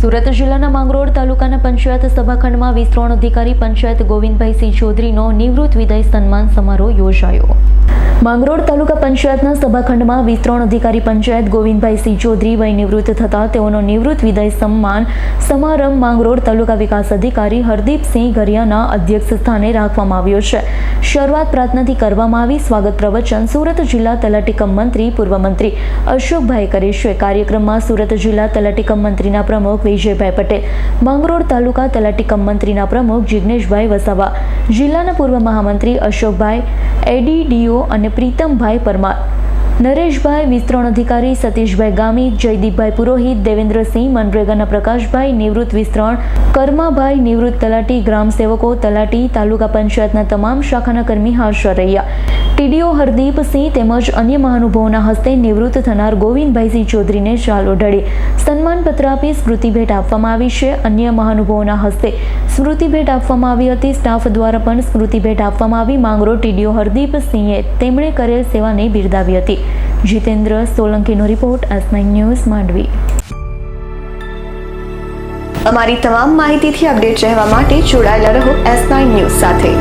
સુરત જિલ્લાના માંગરોળ તાલુકાના પંચાયત સભાખંડમાં વિસ્તરણ અધિકારી પંચાયત ગોવિંદભાઈ ચૌધરીનો નિવૃત્ત વિદાય સન્માન સમારોહ યોજાયો. માંગરોળ તાલુકા પંચાયતના સભાખંડમાં વિસ્તરણ અધિકારી પંચાયત ગોવિંદભાઈ ચૌધરી વય નિવૃત્ત થતાં તેઓનો નિવૃત્ત વિદાય સન્માન સમારંભ માંગરોળ તાલુકા વિકાસ અધિકારી હરદીપસિંહ ગરિયાના અધ્યક્ષ સ્થાને રાખવામાં આવ્યો છે. શરૂઆત પ્રાર્થનાથી કરવામાં આવી. સ્વાગત પ્રવચન સુરત જિલ્લા તલાટીકમ મંત્રી, પૂર્વ મંત્રી અશોકભાઈ કરે છે. કાર્યક્રમમાં સુરત જિલ્લા તલાટીકમ મંત્રીના પ્રમુખ વિજયભાઈ પટેલ માંગરોળ તાલુકા તલાટીકમ મંત્રીના પ્રમુખ જિજ્ઞેશભાઈ વસાવા, જિલ્લાના પૂર્વ મહામંત્રી અશોકભાઈ, એડીડીઓ અને પ્રીતમભાઈ પરમાર, નરેશભાઈ વિસ્તરણ અધિકારી સતીશભાઈ ગામી, જયદીપભાઈ પુરોહિત, દેવેન્દ્રસિંહ મનરેગાના પ્રકાશભાઈ, નિવૃત્ત વિસ્તરણ, કર્માભાઈ, નિવૃત્ત તલાટી ગ્રામ સેવકો તલાટી તાલુકા પંચાયતના તમામ શાખાના કર્મી હાજર રહ્યા. ટીડીઓ હરદીપસિંહ તેમજ અન્ય મહાનુભાવોના હસ્તે નિવૃત્ત થનાર ગોવિંદભાઈસિંહ ચૌધરીને શાલ ઓઢાડી સન્માનપત્ર આપી સ્મૃતિ ભેટ આપવામાં આવી છે. અન્ય મહાનુભાવોના હસ્તે સ્મૃતિ ભેટ આપવામાં આવી હતી. સ્ટાફ દ્વારા પણ સ્મૃતિ ભેટ આપવામાં આવી. માંગરો ટીડીઓ હરદીપસિંહે તેમણે કરેલ સેવાને બિરદાવી હતી. જીતેન્દ્ર સોલંકીનો રિપોર્ટ એસ ન્યૂઝ માંડવી. અમારી તમામ માહિતીથી અપડેટ રહેવા માટે જોડાયેલા રહો એસ ન્યૂઝ સાથે.